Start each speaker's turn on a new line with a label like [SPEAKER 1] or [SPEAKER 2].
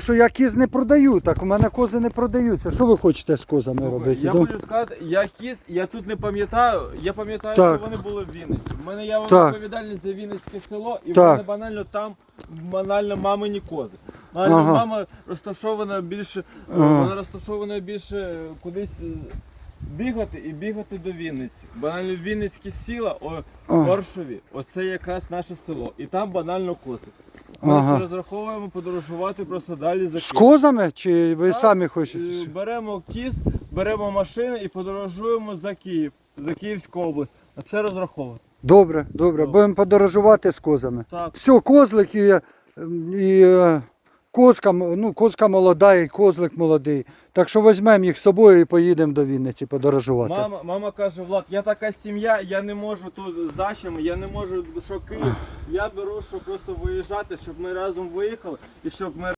[SPEAKER 1] що я кіз не продаю, так у мене кози не продаються. Що ви хочете з козами робити?
[SPEAKER 2] Я хочу сказати, я кіз, я тут не пам'ятаю. Я пам'ятаю,
[SPEAKER 1] Так.
[SPEAKER 2] що вони були в Вінниці. У мене я
[SPEAKER 1] Так.
[SPEAKER 2] відповідальність за Вінницьке село, і в
[SPEAKER 1] Так.
[SPEAKER 2] мене банально там банально мамині кози. Банально
[SPEAKER 1] Ага.
[SPEAKER 2] мама розташована більше, е, вона розташована більше кудись е, бігати і бігати до Вінниці. Банально Вінницькі сіла, о,
[SPEAKER 1] Ага.
[SPEAKER 2] в Варшаві. Оце якраз наше село. І там банально кози. Ми
[SPEAKER 1] Ага.
[SPEAKER 2] розраховуємо подорожувати просто далі за
[SPEAKER 1] З козами чи ви
[SPEAKER 2] Так,
[SPEAKER 1] самі
[SPEAKER 2] е,
[SPEAKER 1] хочете?
[SPEAKER 2] Беремо кіз, беремо машини і подорожуємо за Київ, за Київську область. А це розраховано.
[SPEAKER 1] Добре, добре,
[SPEAKER 2] Добре.
[SPEAKER 1] будемо подорожувати з козами.
[SPEAKER 2] Так.
[SPEAKER 1] Все, козлик і, і е, козка, ну, козка молода і козлик молодий. Так що візьмемо їх з собою і поїдемо до Вінниці подорожувати.
[SPEAKER 2] Мама, мама каже, Влад, я така сім'я, я не можу тут з дачами, я не можу, що Київ. Я беру, щоб просто виїжджати, щоб ми разом виїхали і щоб ми